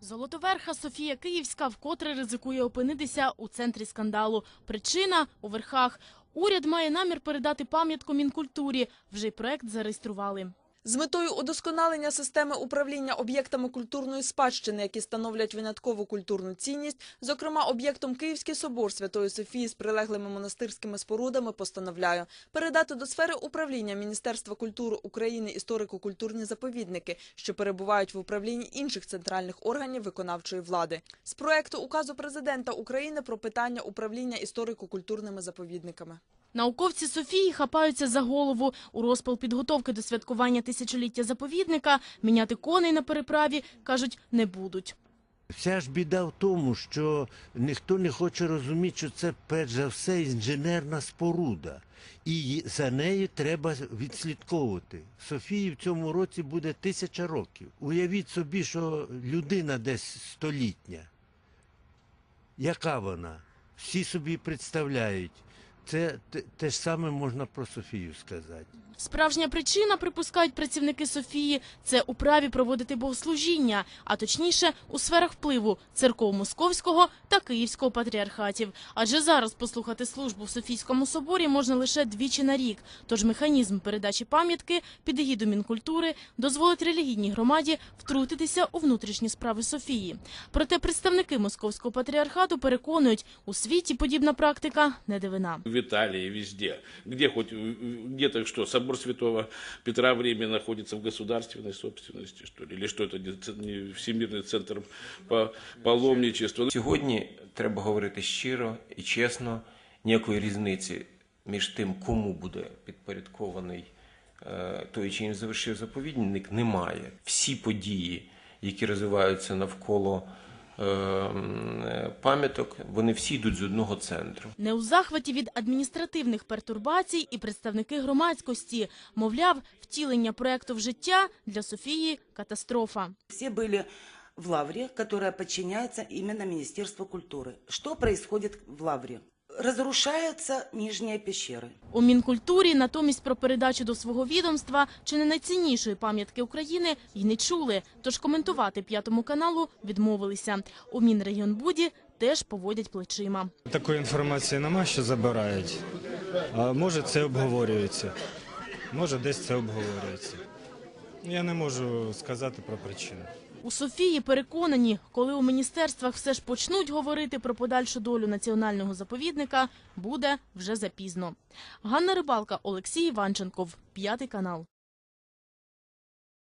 Золотоверха Софія Київська вкотре ризикує опинитися у центрі скандалу. Причина у верхах. Уряд має намір передати пам'ятку Мінкультурі. Вже й проект зареєстрували. З метою удосконалення системи управління об'єктами культурної спадщини, які становлять виняткову культурну цінність, зокрема об'єктом Київський собор Святої Софії з прилеглими монастирськими спорудами, постановляю передати до сфери управління Міністерства культури України історико-культурні заповідники, що перебувають в управлінні інших центральних органів виконавчої влади. З проекту указу президента України про питання управління історико-культурними заповідниками. Науковці Софії хапаються за голову. У розпал підготовки до святкування тисячоліття заповідника міняти коней на переправі, кажуть, не будуть. Вся ж біда в тому, що ніхто не хоче розуміти, що це перш за все інженерна споруда. І за нею треба відслідковувати. Софії в цьому році буде тисяча років. Уявіть собі, що людина десь столітня. Яка вона? Всі собі представляють. Це те, те ж саме можна про Софію сказати. Справжня причина, припускають працівники Софії, це у праві проводити богослужіння, а точніше у сферах впливу церков Московського та Київського патріархатів. Адже зараз послухати службу в Софійському соборі можна лише двічі на рік. Тож механізм передачі пам'ятки під егіду Мінкультури дозволить релігійній громаді втрутитися у внутрішні справи Софії. Проте представники Московського патріархату переконують, у світі подібна практика не дивина в Италии, везде. Где хоть, э, где-то что, собор Святого Петра время находится в государственной собственности, что ли? Или что это не ц- не Всемирный центр по паломничеству? Сьогодні треба говорити щиро і чесно, ніякої різниці між тим, кому буде підпорядкований е, той, чи він завершив заповідник, немає. Всі події, які розвиваються навколо е, м, е, пам'яток, вони всі йдуть з одного центру. Не у захваті від адміністративних пертурбацій і представники громадськості. Мовляв, втілення проекту в життя для Софії – катастрофа. Всі були в Лавре, которая подчиняется именно Министерству культуры. Что происходит в Лавре? Разрушаются нижние пещеры. У Мінкультурі натомість про передачу до свого відомства чи не найціннішої пам'ятки України й не чули, тож коментувати п'ятому каналу відмовилися. У Мінрегіонбуді теж поводять плечима. Такої інформації нема, що забирають. А може це обговорюється. Може десь це обговорюється. Я не можу сказати про причину. У Софії переконані, коли у міністерствах все ж почнуть говорити про подальшу долю національного заповідника, буде вже запізно. Ганна Рибалка, Олексій Іванченков, п'ятий канал.